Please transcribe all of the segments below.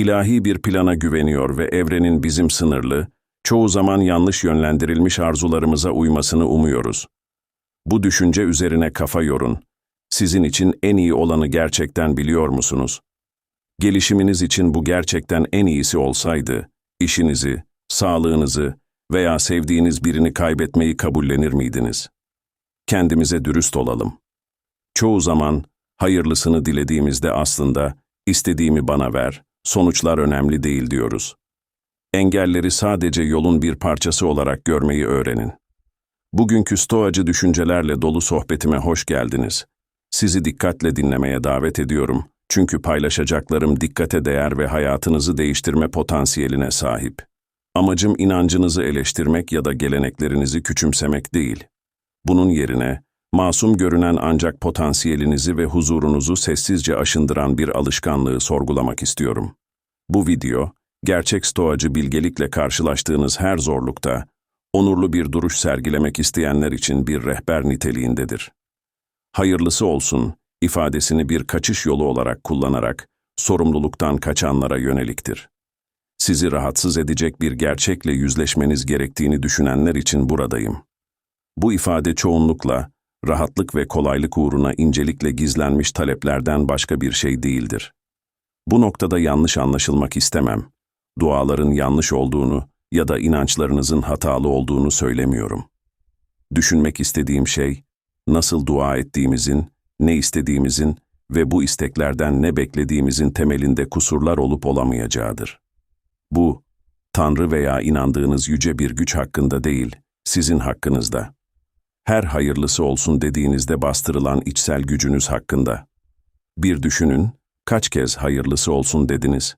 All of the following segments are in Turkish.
ilahi bir plana güveniyor ve evrenin bizim sınırlı, çoğu zaman yanlış yönlendirilmiş arzularımıza uymasını umuyoruz. Bu düşünce üzerine kafa yorun. Sizin için en iyi olanı gerçekten biliyor musunuz? Gelişiminiz için bu gerçekten en iyisi olsaydı, işinizi, sağlığınızı veya sevdiğiniz birini kaybetmeyi kabullenir miydiniz? Kendimize dürüst olalım. Çoğu zaman hayırlısını dilediğimizde aslında istediğimi bana ver, sonuçlar önemli değil diyoruz. Engelleri sadece yolun bir parçası olarak görmeyi öğrenin. Bugünkü stoacı düşüncelerle dolu sohbetime hoş geldiniz. Sizi dikkatle dinlemeye davet ediyorum. Çünkü paylaşacaklarım dikkate değer ve hayatınızı değiştirme potansiyeline sahip. Amacım inancınızı eleştirmek ya da geleneklerinizi küçümsemek değil. Bunun yerine, masum görünen ancak potansiyelinizi ve huzurunuzu sessizce aşındıran bir alışkanlığı sorgulamak istiyorum. Bu video, gerçek stoacı bilgelikle karşılaştığınız her zorlukta, onurlu bir duruş sergilemek isteyenler için bir rehber niteliğindedir. Hayırlısı olsun, ifadesini bir kaçış yolu olarak kullanarak, sorumluluktan kaçanlara yöneliktir. Sizi rahatsız edecek bir gerçekle yüzleşmeniz gerektiğini düşünenler için buradayım. Bu ifade çoğunlukla, rahatlık ve kolaylık uğruna incelikle gizlenmiş taleplerden başka bir şey değildir. Bu noktada yanlış anlaşılmak istemem. Duaların yanlış olduğunu ya da inançlarınızın hatalı olduğunu söylemiyorum. Düşünmek istediğim şey, nasıl dua ettiğimizin, ne istediğimizin ve bu isteklerden ne beklediğimizin temelinde kusurlar olup olamayacağıdır. Bu, Tanrı veya inandığınız yüce bir güç hakkında değil, sizin hakkınızda. Her hayırlısı olsun dediğinizde bastırılan içsel gücünüz hakkında. Bir düşünün, kaç kez hayırlısı olsun dediniz?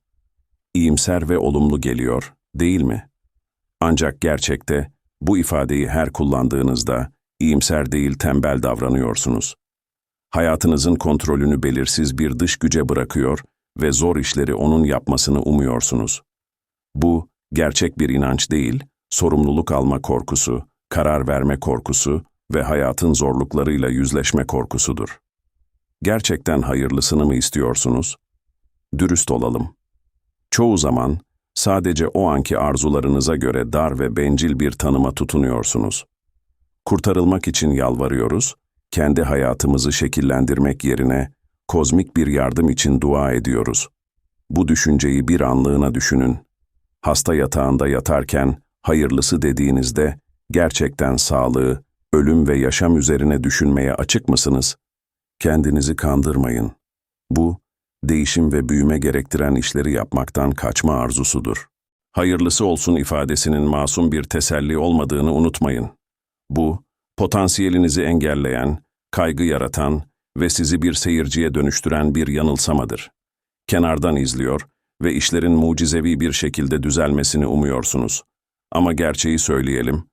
İyimser ve olumlu geliyor, değil mi? Ancak gerçekte bu ifadeyi her kullandığınızda iyimser değil tembel davranıyorsunuz. Hayatınızın kontrolünü belirsiz bir dış güce bırakıyor ve zor işleri onun yapmasını umuyorsunuz. Bu, gerçek bir inanç değil, sorumluluk alma korkusu, karar verme korkusu ve hayatın zorluklarıyla yüzleşme korkusudur. Gerçekten hayırlısını mı istiyorsunuz? Dürüst olalım. Çoğu zaman sadece o anki arzularınıza göre dar ve bencil bir tanıma tutunuyorsunuz. Kurtarılmak için yalvarıyoruz, kendi hayatımızı şekillendirmek yerine kozmik bir yardım için dua ediyoruz. Bu düşünceyi bir anlığına düşünün. Hasta yatağında yatarken hayırlısı dediğinizde gerçekten sağlığı, ölüm ve yaşam üzerine düşünmeye açık mısınız? Kendinizi kandırmayın. Bu, değişim ve büyüme gerektiren işleri yapmaktan kaçma arzusudur. Hayırlısı olsun ifadesinin masum bir teselli olmadığını unutmayın. Bu, potansiyelinizi engelleyen, kaygı yaratan ve sizi bir seyirciye dönüştüren bir yanılsamadır. Kenardan izliyor ve işlerin mucizevi bir şekilde düzelmesini umuyorsunuz. Ama gerçeği söyleyelim,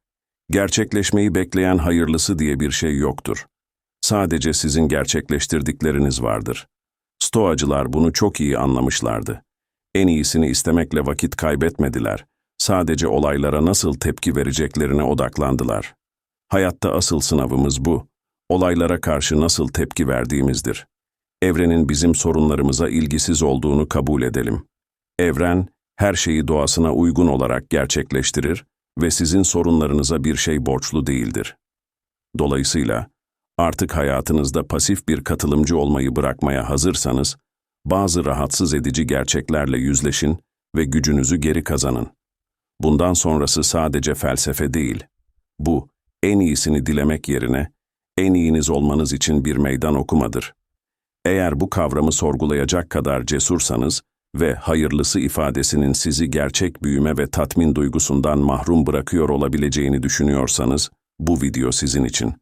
gerçekleşmeyi bekleyen hayırlısı diye bir şey yoktur. Sadece sizin gerçekleştirdikleriniz vardır. Stoacılar bunu çok iyi anlamışlardı. En iyisini istemekle vakit kaybetmediler. Sadece olaylara nasıl tepki vereceklerine odaklandılar. Hayatta asıl sınavımız bu. Olaylara karşı nasıl tepki verdiğimizdir. Evrenin bizim sorunlarımıza ilgisiz olduğunu kabul edelim. Evren, her şeyi doğasına uygun olarak gerçekleştirir ve sizin sorunlarınıza bir şey borçlu değildir. Dolayısıyla, artık hayatınızda pasif bir katılımcı olmayı bırakmaya hazırsanız, bazı rahatsız edici gerçeklerle yüzleşin ve gücünüzü geri kazanın. Bundan sonrası sadece felsefe değil. Bu, en iyisini dilemek yerine, en iyiniz olmanız için bir meydan okumadır. Eğer bu kavramı sorgulayacak kadar cesursanız ve hayırlısı ifadesinin sizi gerçek büyüme ve tatmin duygusundan mahrum bırakıyor olabileceğini düşünüyorsanız, bu video sizin için.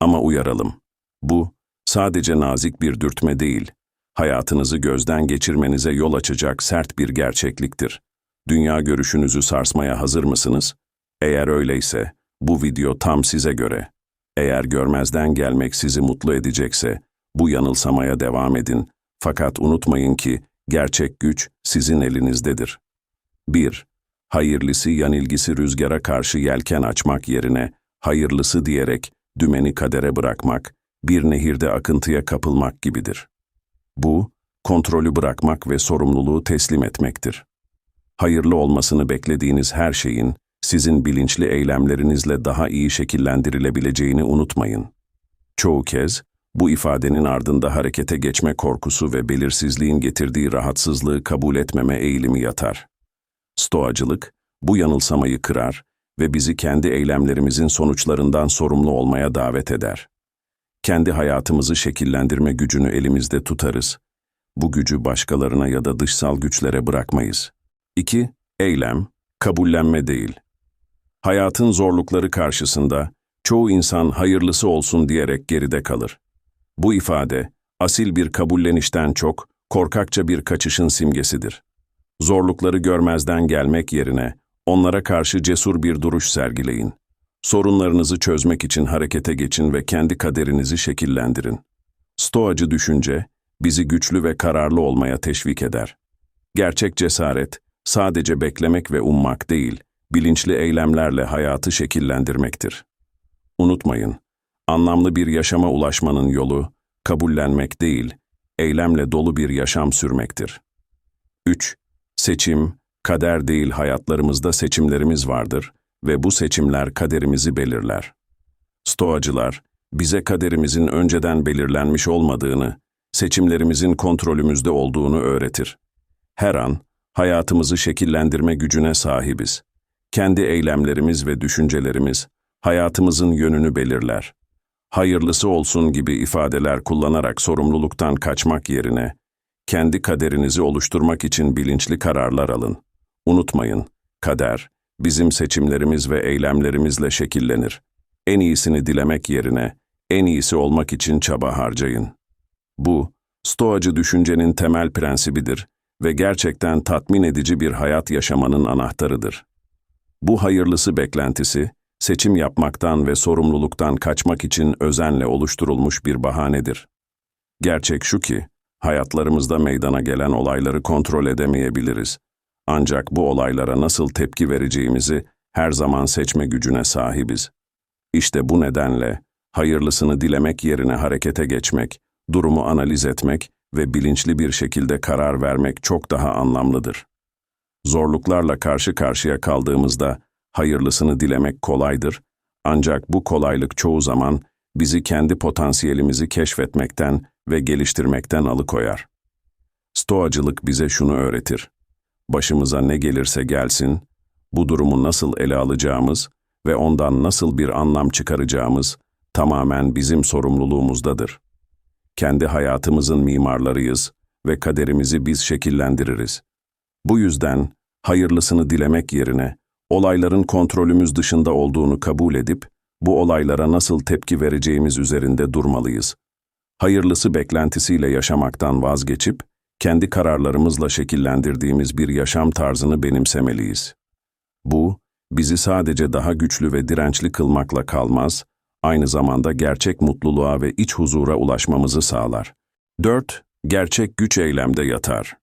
Ama uyaralım. Bu, sadece nazik bir dürtme değil, hayatınızı gözden geçirmenize yol açacak sert bir gerçekliktir. Dünya görüşünüzü sarsmaya hazır mısınız? Eğer öyleyse, bu video tam size göre. Eğer görmezden gelmek sizi mutlu edecekse, bu yanılsamaya devam edin. Fakat unutmayın ki, gerçek güç sizin elinizdedir. 1. Hayırlısı yanilgisi rüzgara karşı yelken açmak yerine, hayırlısı diyerek dümeni kadere bırakmak, bir nehirde akıntıya kapılmak gibidir. Bu, kontrolü bırakmak ve sorumluluğu teslim etmektir. Hayırlı olmasını beklediğiniz her şeyin sizin bilinçli eylemlerinizle daha iyi şekillendirilebileceğini unutmayın. Çoğu kez bu ifadenin ardında harekete geçme korkusu ve belirsizliğin getirdiği rahatsızlığı kabul etmeme eğilimi yatar. Stoacılık bu yanılsamayı kırar ve bizi kendi eylemlerimizin sonuçlarından sorumlu olmaya davet eder. Kendi hayatımızı şekillendirme gücünü elimizde tutarız. Bu gücü başkalarına ya da dışsal güçlere bırakmayız. 2. Eylem, kabullenme değil. Hayatın zorlukları karşısında çoğu insan hayırlısı olsun diyerek geride kalır. Bu ifade, asil bir kabullenişten çok, korkakça bir kaçışın simgesidir. Zorlukları görmezden gelmek yerine, onlara karşı cesur bir duruş sergileyin. Sorunlarınızı çözmek için harekete geçin ve kendi kaderinizi şekillendirin. Stoacı düşünce, bizi güçlü ve kararlı olmaya teşvik eder. Gerçek cesaret, sadece beklemek ve ummak değil, bilinçli eylemlerle hayatı şekillendirmektir. Unutmayın, anlamlı bir yaşama ulaşmanın yolu, kabullenmek değil, eylemle dolu bir yaşam sürmektir. 3. Seçim, kader değil hayatlarımızda seçimlerimiz vardır ve bu seçimler kaderimizi belirler. Stoacılar, bize kaderimizin önceden belirlenmiş olmadığını, seçimlerimizin kontrolümüzde olduğunu öğretir. Her an, hayatımızı şekillendirme gücüne sahibiz. Kendi eylemlerimiz ve düşüncelerimiz, hayatımızın yönünü belirler. Hayırlısı olsun gibi ifadeler kullanarak sorumluluktan kaçmak yerine, kendi kaderinizi oluşturmak için bilinçli kararlar alın. Unutmayın, kader, bizim seçimlerimiz ve eylemlerimizle şekillenir. En iyisini dilemek yerine, en iyisi olmak için çaba harcayın. Bu, Stoacı düşüncenin temel prensibidir ve gerçekten tatmin edici bir hayat yaşamanın anahtarıdır. Bu hayırlısı beklentisi, seçim yapmaktan ve sorumluluktan kaçmak için özenle oluşturulmuş bir bahanedir. Gerçek şu ki, hayatlarımızda meydana gelen olayları kontrol edemeyebiliriz. Ancak bu olaylara nasıl tepki vereceğimizi her zaman seçme gücüne sahibiz. İşte bu nedenle hayırlısını dilemek yerine harekete geçmek, durumu analiz etmek ve bilinçli bir şekilde karar vermek çok daha anlamlıdır. Zorluklarla karşı karşıya kaldığımızda hayırlısını dilemek kolaydır, ancak bu kolaylık çoğu zaman bizi kendi potansiyelimizi keşfetmekten ve geliştirmekten alıkoyar. Stoacılık bize şunu öğretir. Başımıza ne gelirse gelsin, bu durumu nasıl ele alacağımız ve ondan nasıl bir anlam çıkaracağımız tamamen bizim sorumluluğumuzdadır. Kendi hayatımızın mimarlarıyız ve kaderimizi biz şekillendiririz. Bu yüzden hayırlısını dilemek yerine olayların kontrolümüz dışında olduğunu kabul edip bu olaylara nasıl tepki vereceğimiz üzerinde durmalıyız. Hayırlısı beklentisiyle yaşamaktan vazgeçip kendi kararlarımızla şekillendirdiğimiz bir yaşam tarzını benimsemeliyiz. Bu, bizi sadece daha güçlü ve dirençli kılmakla kalmaz, aynı zamanda gerçek mutluluğa ve iç huzura ulaşmamızı sağlar. 4. Gerçek güç eylemde yatar.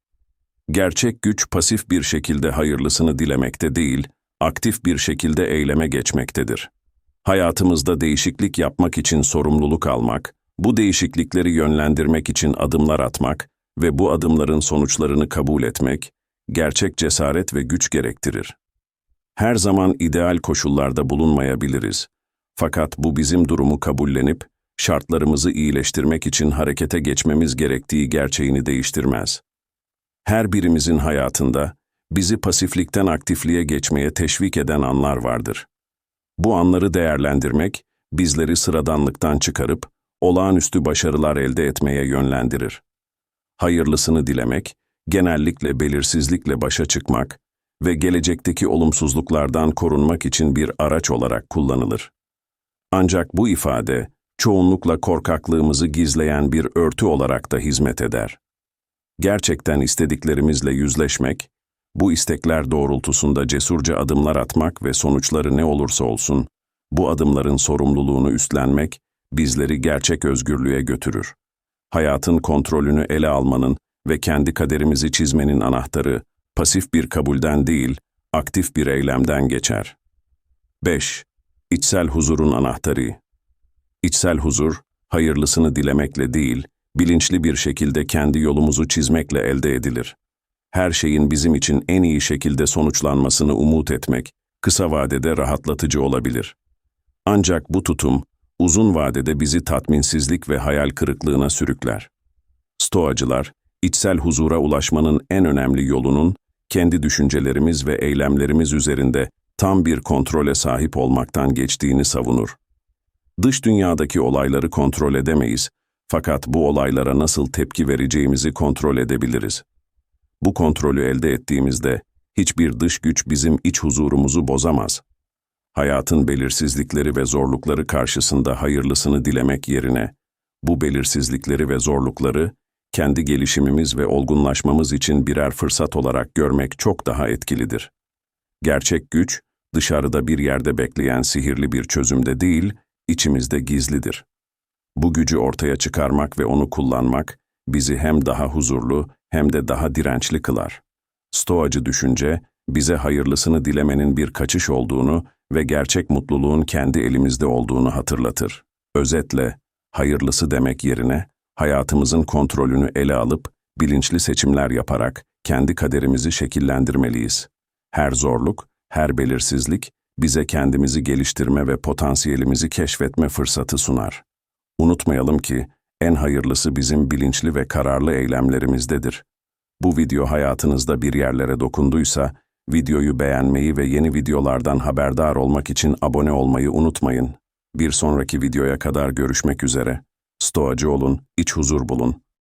Gerçek güç pasif bir şekilde hayırlısını dilemekte değil, aktif bir şekilde eyleme geçmektedir. Hayatımızda değişiklik yapmak için sorumluluk almak, bu değişiklikleri yönlendirmek için adımlar atmak ve bu adımların sonuçlarını kabul etmek, gerçek cesaret ve güç gerektirir. Her zaman ideal koşullarda bulunmayabiliriz. Fakat bu bizim durumu kabullenip, şartlarımızı iyileştirmek için harekete geçmemiz gerektiği gerçeğini değiştirmez. Her birimizin hayatında, bizi pasiflikten aktifliğe geçmeye teşvik eden anlar vardır. Bu anları değerlendirmek, bizleri sıradanlıktan çıkarıp, olağanüstü başarılar elde etmeye yönlendirir. Hayırlısını dilemek, genellikle belirsizlikle başa çıkmak ve gelecekteki olumsuzluklardan korunmak için bir araç olarak kullanılır. Ancak bu ifade, çoğunlukla korkaklığımızı gizleyen bir örtü olarak da hizmet eder. Gerçekten istediklerimizle yüzleşmek, bu istekler doğrultusunda cesurca adımlar atmak ve sonuçları ne olursa olsun, bu adımların sorumluluğunu üstlenmek, bizleri gerçek özgürlüğe götürür. Hayatın kontrolünü ele almanın ve kendi kaderimizi çizmenin anahtarı, pasif bir kabulden değil, aktif bir eylemden geçer. 5. İçsel huzurun anahtarı. İçsel huzur, hayırlısını dilemekle değil, bilinçli bir şekilde kendi yolumuzu çizmekle elde edilir. Her şeyin bizim için en iyi şekilde sonuçlanmasını umut etmek, kısa vadede rahatlatıcı olabilir. Ancak bu tutum, uzun vadede bizi tatminsizlik ve hayal kırıklığına sürükler. Stoacılar, içsel huzura ulaşmanın en önemli yolunun, kendi düşüncelerimiz ve eylemlerimiz üzerinde tam bir kontrole sahip olmaktan geçtiğini savunur. Dış dünyadaki olayları kontrol edemeyiz, fakat bu olaylara nasıl tepki vereceğimizi kontrol edebiliriz. Bu kontrolü elde ettiğimizde, hiçbir dış güç bizim iç huzurumuzu bozamaz. Hayatın belirsizlikleri ve zorlukları karşısında hayırlısını dilemek yerine, bu belirsizlikleri ve zorlukları, kendi gelişimimiz ve olgunlaşmamız için birer fırsat olarak görmek çok daha etkilidir. Gerçek güç, dışarıda bir yerde bekleyen sihirli bir çözümde değil, içimizde gizlidir. Bu gücü ortaya çıkarmak ve onu kullanmak, bizi hem daha huzurlu hem de daha dirençli kılar. Stoacı düşünce, bize hayırlısını dilemenin bir kaçış olduğunu ve gerçek mutluluğun kendi elimizde olduğunu hatırlatır. Özetle, hayırlısı demek yerine, hayatımızın kontrolünü ele alıp, bilinçli seçimler yaparak kendi kaderimizi şekillendirmeliyiz. Her zorluk, her belirsizlik, bize kendimizi geliştirme ve potansiyelimizi keşfetme fırsatı sunar. Unutmayalım ki, en hayırlısı bizim bilinçli ve kararlı eylemlerimizdedir. Bu video hayatınızda bir yerlere dokunduysa, videoyu beğenmeyi ve yeni videolardan haberdar olmak için abone olmayı unutmayın. Bir sonraki videoya kadar görüşmek üzere. Stoacı olun, iç huzur bulun.